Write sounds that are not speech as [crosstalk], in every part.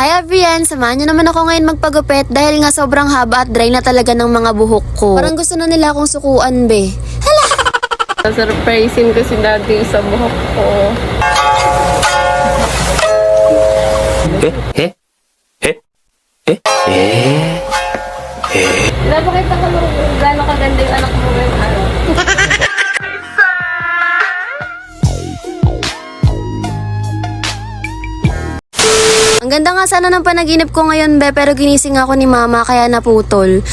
Hi everyone! Samahan niyo naman ako ngayon magpagupit dahil nga sobrang haba at dry na talaga ng mga buhok ko. Parang gusto na nila akong sukuan, be. Surprisein ko si daddy sa buhok ko. Eh? Eh? Eh? Eh? Eh? Napakita ko nung gano'ng kaganda yung anak mo ngayong araw. Ganda nga sana ng panaginip ko ngayon, be, pero ginising ako ni mama kaya naputol.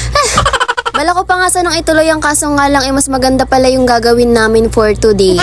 Bala ko pa nga sanang ituloy ang kaso nga lang eh mas maganda pala yung gagawin namin for today.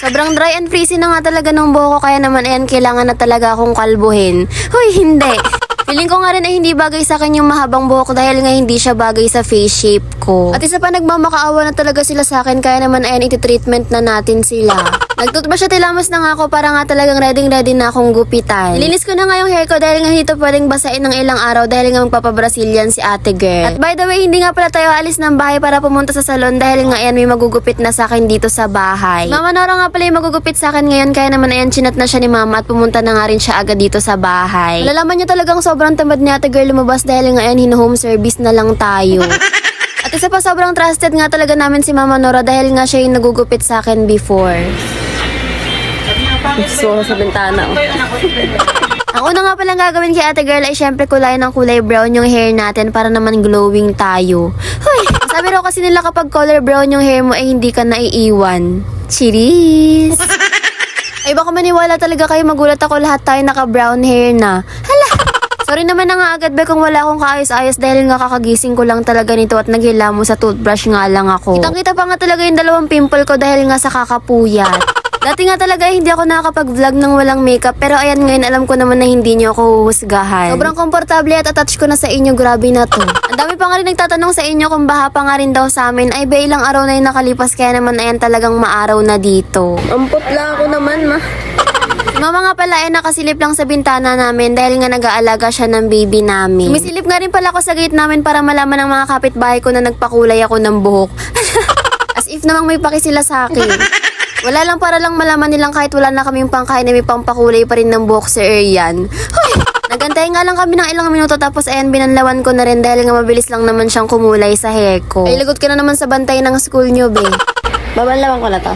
Sobrang dry and freezing na nga talaga ng buhok ko kaya naman ayan kailangan na talaga akong kalbuhin. Hoy, hindi. Feeling ko nga rin ay hindi bagay sa akin yung mahabang buhok dahil nga hindi siya bagay sa face shape ko. At isa pa nagmamakaawa na talaga sila sa akin kaya naman ayan iti-treatment na natin sila. Nagtutba siya tilamos na nga ako para nga talagang ready ready na akong gupitan. Nilinis ko na nga yung hair ko dahil nga hindi to pwedeng basain ng ilang araw dahil nga magpapa-Brazilian si ate girl. At by the way, hindi nga pala tayo alis ng bahay para pumunta sa salon dahil nga ayan may magugupit na sa akin dito sa bahay. Mama Nora nga pala yung magugupit sa akin ngayon kaya naman ayan chinat na siya ni mama at pumunta na nga rin siya agad dito sa bahay. Malalaman niya talagang sobrang tamad ni ate girl lumabas dahil nga ayan hino-home service na lang tayo. [laughs] At isa pa sobrang trusted nga talaga namin si Mama Nora dahil nga siya yung nagugupit sa akin before. Gusto ko sa bintana. Oh. [laughs] Ang una nga palang gagawin kay ate girl ay syempre kulay ng kulay brown yung hair natin para naman glowing tayo. Hoy! Sabi raw kasi nila kapag color brown yung hair mo ay hindi ka naiiwan. Cheers! [laughs] ay baka maniwala talaga kayo magulat ako lahat tayo naka-brown hair na. Hala! Sorry naman na nga agad be kung wala akong kaayos-ayos dahil nga kakagising ko lang talaga nito at naghila mo sa toothbrush nga lang ako. Kitang-kita pa nga talaga yung dalawang pimple ko dahil nga sa kakapuyat. Dati nga talaga hindi ako nakakapag-vlog ng walang makeup pero ayan ngayon alam ko naman na hindi niyo ako huhusgahan. Sobrang komportable at attach ko na sa inyo, grabe na to. [laughs] Ang dami pa nga rin nagtatanong sa inyo kung baha pa nga rin daw sa amin. Ay ba ilang araw na yung nakalipas kaya naman ayan talagang maaraw na dito. Ampot lang ako naman, ma. Mama nga pala ay nakasilip lang sa bintana namin dahil nga nag-aalaga siya ng baby namin. Sumisilip nga rin pala ako sa gate namin para malaman ng mga kapitbahay ko na nagpakulay ako ng buhok. [laughs] As if namang may paki sila sa akin. [laughs] Wala lang para lang malaman nilang kahit wala na kaming pangkain na may pampakulay pa rin ng buhok si Arian. Hoy! [laughs] Nagantay nga lang kami ng ilang minuto tapos ayan binanlawan ko na rin dahil nga mabilis lang naman siyang kumulay sa hair ko. Ay lagot ka na naman sa bantay ng school niyo, be. [laughs] Babanlawan ko na to.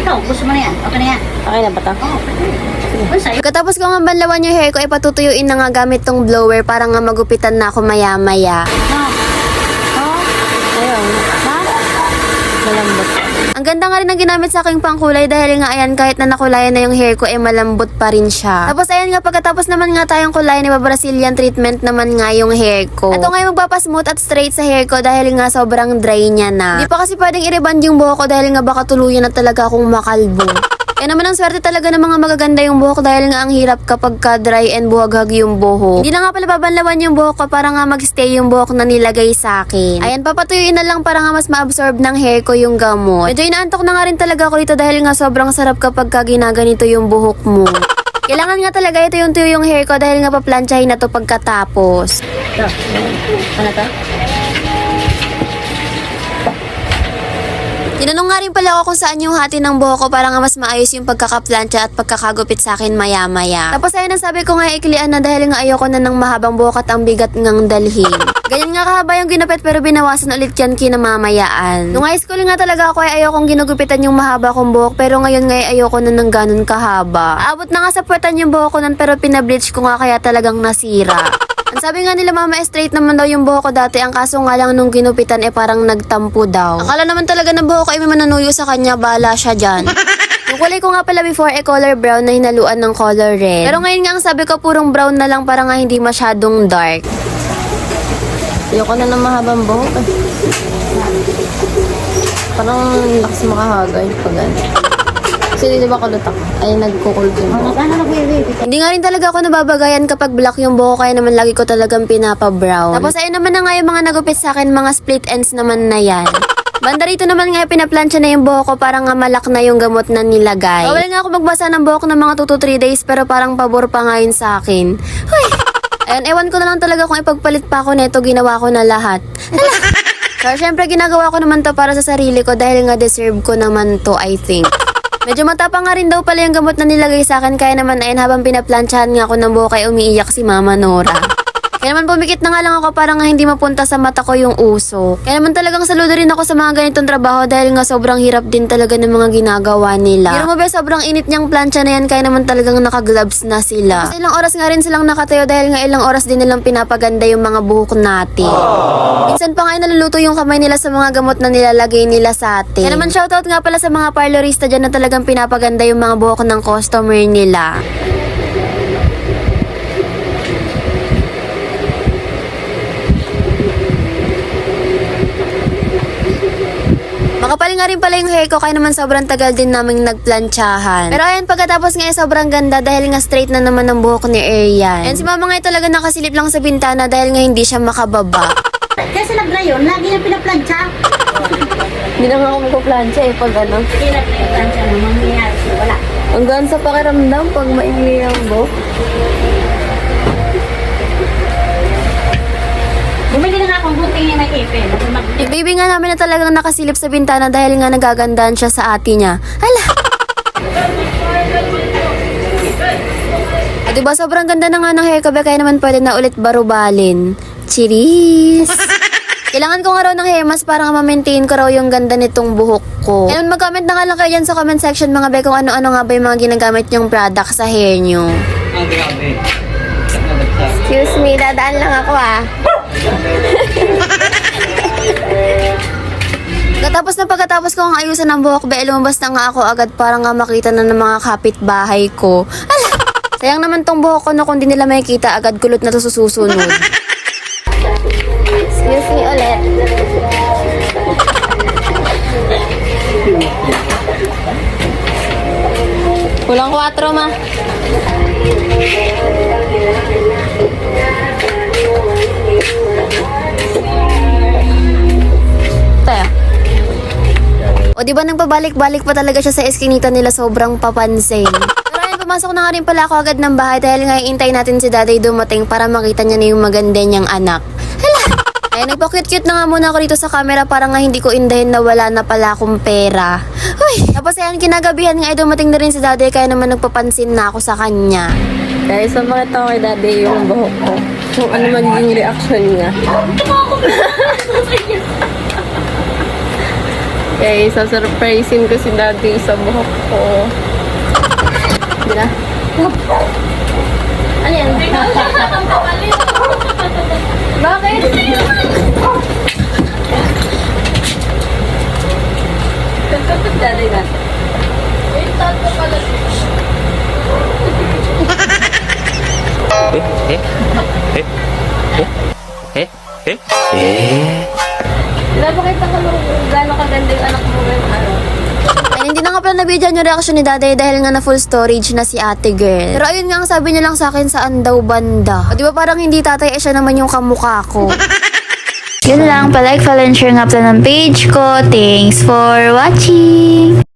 Ikaw, gusto mo na yan? Okay na yan? Okay na ba to? Ano sa'yo? Pagkatapos ko nga banlawan yung hair ko, ay patutuyuin na nga gamit tong blower para nga magupitan na ako maya-maya. Ayun. Ha? Malambot. Ang ganda nga rin ng ginamit sa aking pangkulay dahil nga ayan kahit na nakulayan na yung hair ko ay malambot pa rin siya. Tapos ayan nga pagkatapos naman nga tayong kulayan iba Brazilian treatment naman nga yung hair ko. At ngayon magpapasmooth at straight sa hair ko dahil nga sobrang dry niya na. Di pa kasi pwedeng i-reband yung buhok ko dahil nga baka tuluyan na talaga akong makalbo. Kaya naman ang swerte talaga ng mga magaganda yung buhok dahil nga ang hirap kapag ka dry and buhaghag yung buhok. Hindi na nga pala babanlawan yung buhok ko para nga magstay yung buhok na nilagay sa akin. Ayan, papatuyuin na lang para nga mas ma-absorb ng hair ko yung gamot. Medyo inaantok na nga rin talaga ako dito dahil nga sobrang sarap kapag ka ginaganito yung buhok mo. [laughs] Kailangan nga talaga ito yung tuyo yung hair ko dahil nga paplansyahin na to pagkatapos. Ano to? Tinanong nga rin pala ako kung saan yung hati ng buhok ko para nga mas maayos yung pagkakaplansya at pagkakagupit sa akin maya-maya. Tapos ayun ang sabi ko nga iklian na dahil nga ayoko na ng mahabang buhok at ang bigat ngang dalhin. [laughs] Ganyan nga kahaba yung ginupit pero binawasan ulit yan kinamamayaan. Nung high school nga talaga ako ay ayokong ginugupitan yung mahaba kong buhok pero ngayon nga ay ayoko na ng ganun kahaba. Abot na nga sa puwetan yung buhok ko nun pero pinableach ko nga kaya talagang nasira. Ang sabi nga nila mama, eh, straight naman daw yung buhok ko dati. Ang kaso nga lang nung ginupitan eh parang nagtampo daw. Akala naman talaga na buhok ko ay may mananuyo sa kanya. Bala siya dyan. [laughs] Yung kulay ko nga pala before ay color brown na hinaluan ng color red. Pero ngayon nga ang sabi ko purong brown na lang para nga hindi masyadong dark. Ayoko na ng mahabang buhok. eh. Parang lakas makahagay pag ano. [laughs] Kasi di ba kulot ako? Ay, nagkukulot yung buhok. Ano na, baby? Hindi nga rin talaga ako nababagayan kapag black yung buhok kaya naman lagi ko talagang pinapa-brown. Tapos ayun naman na nga yung mga nagupit sa akin, mga split ends naman na yan. [laughs] Banda rito naman nga pinaplansya na yung buhok ko para nga malak na yung gamot na nilagay. Bawal nga ako magbasa ng buhok ng mga 2 to 3 days pero parang pabor pa nga yun sa akin. Hoy! Ayun, ewan ko na lang talaga kung ipagpalit pa ako neto, ginawa ko na lahat. Hala! [laughs] So, syempre ginagawa ko naman to para sa sarili ko dahil nga deserve ko naman to, I think. Medyo matapang nga rin daw pala yung gamot na nilagay sa akin kaya naman ayun habang pinaplantsahan nga ako ng buhok ay umiiyak si Mama Nora. Kaya naman pumikit na nga lang ako para nga hindi mapunta sa mata ko yung uso. Kaya naman talagang saludo rin ako sa mga ganitong trabaho dahil nga sobrang hirap din talaga ng mga ginagawa nila. Pero mo ba sobrang init niyang plancha na yan kaya naman talagang naka-gloves na sila. Kasi ilang oras nga rin silang nakatayo dahil nga ilang oras din nilang pinapaganda yung mga buhok natin. Minsan pa nga naluluto yung kamay nila sa mga gamot na nilalagay nila sa atin. Kaya naman shoutout nga pala sa mga parlorista dyan na talagang pinapaganda yung mga buhok ng customer nila. Makapal nga rin pala yung hair ko kaya naman sobrang tagal din naming nagplantsahan. Pero ayan pagkatapos nga eh, sobrang ganda dahil nga straight na naman ang buhok ni Arian. And si mama nga eh, talaga nakasilip lang sa bintana dahil nga hindi siya makababa. [laughs] Kasi nag-rayon, lagi na pinaplansya. [laughs] Hindi na nga ako magpa-plancha eh pag ano. Hindi na pinaplansya mo, mangyayari. Wala. Hanggang sa pakiramdam pag maingay ang buhok. Gunting yung Yung baby nga namin na talagang nakasilip sa bintana dahil nga nagagandaan siya sa ate niya. Hala! Ah, diba sobrang ganda na nga ng hair ko, be, kaya naman pwede na ulit barubalin. Cheers! Kailangan ko nga raw ng hair mask para nga ma-maintain ko raw yung ganda nitong buhok ko. And mag-comment na nga lang kayo dyan sa comment section mga be kung ano-ano nga ba yung mga ginagamit yung product sa hair nyo. Excuse me, dadaan lang ako ah. Katapos na pagkatapos ko ang ayusan ng buhok, be, lumabas na nga ako agad para nga makita na ng mga kapitbahay ko. Ala! Sayang naman tong buhok ko na kung di nila makikita, agad kulot na to susunod. Excuse me ulit. Kulang 4 ma. O di ba nang pabalik-balik pa talaga siya sa eskinita nila sobrang papansin. Pumasok na nga rin pala ako agad ng bahay dahil nga iintay natin si daday dumating para makita niya na yung maganda niyang anak. Hala! Ay, nagpa-cute-cute na nga muna ako dito sa camera para nga hindi ko indahin na wala na pala akong pera. Uy! Tapos ayan, kinagabihan nga ay dumating na rin si daday kaya naman nagpapansin na ako sa kanya. Guys, mapakita ko kay daddy yung buhok ko. Kung ano man yung reaction niya. [laughs] Guys, sasurprisein ko si daddy sa buhok ko. Hindi na. Ano yan? Bakit? daddy na. Eh? Eh? Eh? Eh? Eh? Eh? Pinapakita ko nung gano'ng kaganda yung anak mo ngayong araw. Hindi na nga pala nabidyan yung reaction ni daday dahil nga na full storage na si ate girl. Pero ayun nga ang sabi niya lang sa akin saan daw banda. O di ba parang hindi tatay eh siya naman yung kamukha ko. Yun lang, palike, follow, and share nga pala ng page ko. Thanks for watching!